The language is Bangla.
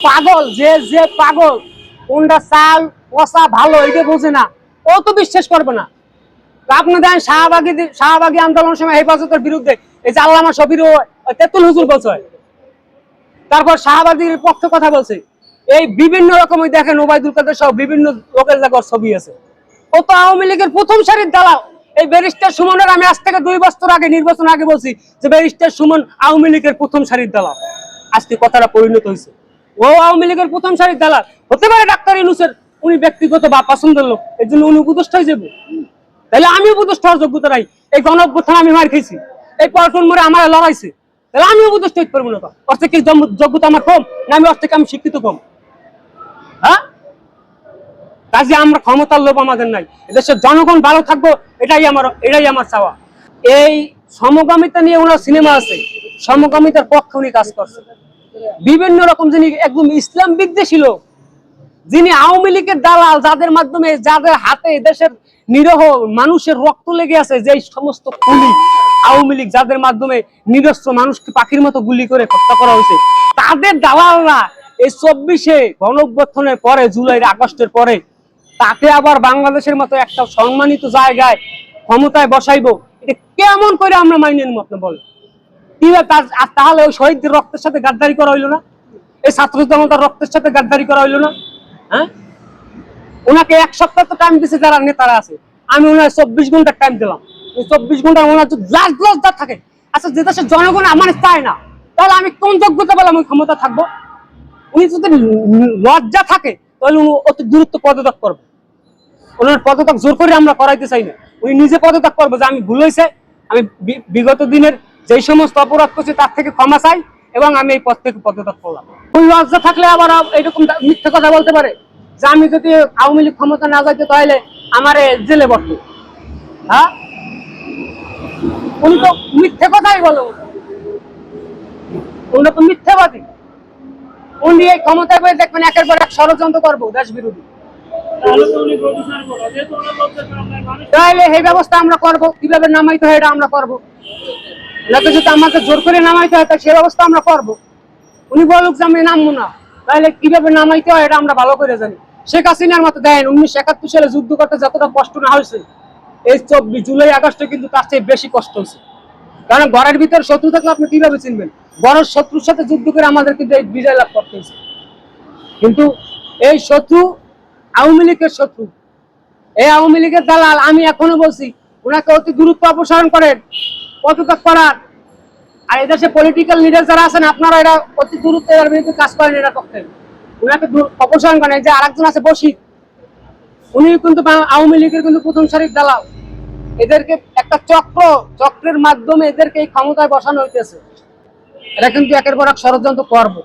পাগল, যে যে পাগল, কোনটা চাল, পচা, ভালো, এটা বোঝে না। ও তো বিশ্বাস করবে না। আপনি দেখেন শাহবাগী শাহবাগী আন্দোলনের সময় হেফাজতের বিরুদ্ধে, এই যে আল্লামা শবির তেতুল হুজুর বলছে। তারপর শাহবাগীর পক্ষে কথা বলছে। এই বিভিন্ন রকম দেখেন ওবায়দুল কাদের সহ বিভিন্ন লোকের জায়গার ছবি আছে। ও তো আওয়ামী লীগের প্রথম সারির দালাল। এই ব্যারিস্টার সুমনের আমি আজ থেকে দুই বছর আগে, নির্বাচন আগে বলছি যে ব্যারিস্টার সুমন আওয়ামী লীগের প্রথম সারির দালাল। আজকে কথাটা পরিণত হয়েছে। ও আওয়ামী লীগের প্রথম সারির দালাল। হতে পারে ডাক্তার ইনুসের উনি ব্যক্তিগত বা পছন্দের লোক জন্য উনি হয়ে যাবে। তাহলে আমি হওয়ার যোগ্যতা নাই। এই আমি মার খেয়েছি। এই আমার লড়াইছে। তাহলে আমি হইতে পারব না যোগ্যতা আমার কম, না আমি আমি শিক্ষিত কম? হ্যাঁ? কাজে আমরা ক্ষমতার লোভ আমাদের নাই। এদেশের জনগণ ভালো থাকব, এটাই আমার এটাই আমার চাওয়া। এই সমগামিতা নিয়ে ওনার সিনেমা আছে। সমগামিতার পক্ষে উনি কাজ করছে বিভিন্ন রকম যিনি একদম ইসলাম বিদ্বেষী লোক, যিনি আওয়ামী লীগের দালাল, যাদের মাধ্যমে যাদের হাতে দেশের নিরহ মানুষের রক্ত লেগে আছে, যে সমস্ত খুনি আওয়ামী লীগ যাদের মাধ্যমে নিরস্ত্র মানুষকে পাখির মতো গুলি করে হত্যা করা হয়েছে, তাদের দালালরা এই চব্বিশে গণঅভ্যর্থনের পরে জুলাই আগস্টের পরে, তাকে আবার বাংলাদেশের মতো একটা সম্মানিত জায়গায় ক্ষমতায় বসাইবো, এটা কেমন করে আমরা মাইনে নেব আপনি বলেন? তাহলে ওই শহীদদের রক্তের সাথে গাদ্দারি করা হইল না? এই ছাত্র জনতার রক্তের সাথে গাদ্দারি করা হইল না? হ্যাঁ? ওনাকে এক সপ্তাহ তো টাইম দিছে যারা নেতারা আছে। আমি ওনার চব্বিশ ঘণ্টার টাইম দিলাম। চব্বিশ ঘণ্টা ওনার লাস্ট লজ্জা থাকে আচ্ছা যে দেশের জনগণ আমার চায় না, তাহলে আমি কোন যোগ্যতা বলে আমি ক্ষমতা থাকব? উনি যদি লজ্জা থাকে, তাহলে উনি অতি দূরত্ব পদত্যাগ করবে। ওনার পদত্যাগ জোর করে আমরা করাইতে চাই না। উনি নিজে পদত্যাগ করব যে আমি ভুল হয়েছে আমি বিগত দিনের যেই সমস্ত অপরাধ করছি তার থেকে ক্ষমা চাই এবং আমি এই পদ থেকে পদত্যাগ করলাম। ওই লজ্জা থাকলে আবার এরকম মিথ্যে কথা বলতে পারে যে আমি যদি আওয়ামী লীগ ক্ষমতা না যাইতে তাহলে আমার জেলে বসে হ্যাঁ? উনি তো মিথ্যে কথাই বলে উনি। তো মিথ্যাবাদী। উনি এই ক্ষমতায় পেয়ে দেখবেন একের পর এক ষড়যন্ত্র করব দেশ বিরোধী তাহলে এই ব্যবস্থা আমরা করব কীভাবে নামাইতে হয় এটা আমরা করব। নাকি যদি আমাদের জোর করে নামাইতে হয় তাহলে সে ব্যবস্থা আমরা করব। উনি বলুক যে আমি নামবো না। তাহলে কীভাবে নামাইতে হয় এটা আমরা ভালো করে জানি। শেখ হাসিনার মতো দেন উনিশশো একাত্তর সালে যুদ্ধ করতে যতটা কষ্ট না হয়েছে, এই চব্বিশ জুলাই, আগস্টে কিন্তু তার চেয়ে বেশি কষ্ট হয়েছে। কারণ ঘরের ভিতরে শত্রু থাকলে আপনি কীভাবে চিনবেন? বড় শত্রুর সাথে যুদ্ধ করে আমাদের কিন্তু এই বিজয় লাভ করতে হয়েছে। কিন্তু এই শত্রু, আওয়ামী লীগের শত্রু, এই আওয়ামী লীগের দালাল, আমি এখনও বলছি, ওনাকে অতি গুরুত্ব অপসারণ করেন। পদত্যাগ করার। আর এদেশে পলিটিক্যাল লিডার যারা আছেন, আপনারা এরা অতি গুরুত্ব এর বিরুদ্ধে কাজ করেন, এরা করতেন। ওনাকে অপসারণ করেন। যে আরেকজন আছে বসিক উনি কিন্তু আওয়ামী লীগের কিন্তু প্রথম সারির দালাল। এদেরকে একটা চক্র, চক্রের মাধ্যমে এদেরকে এই ক্ষমতায় বসানো হইতেছে। এরা কিন্তু একের পর এক ষড়যন্ত্র করব।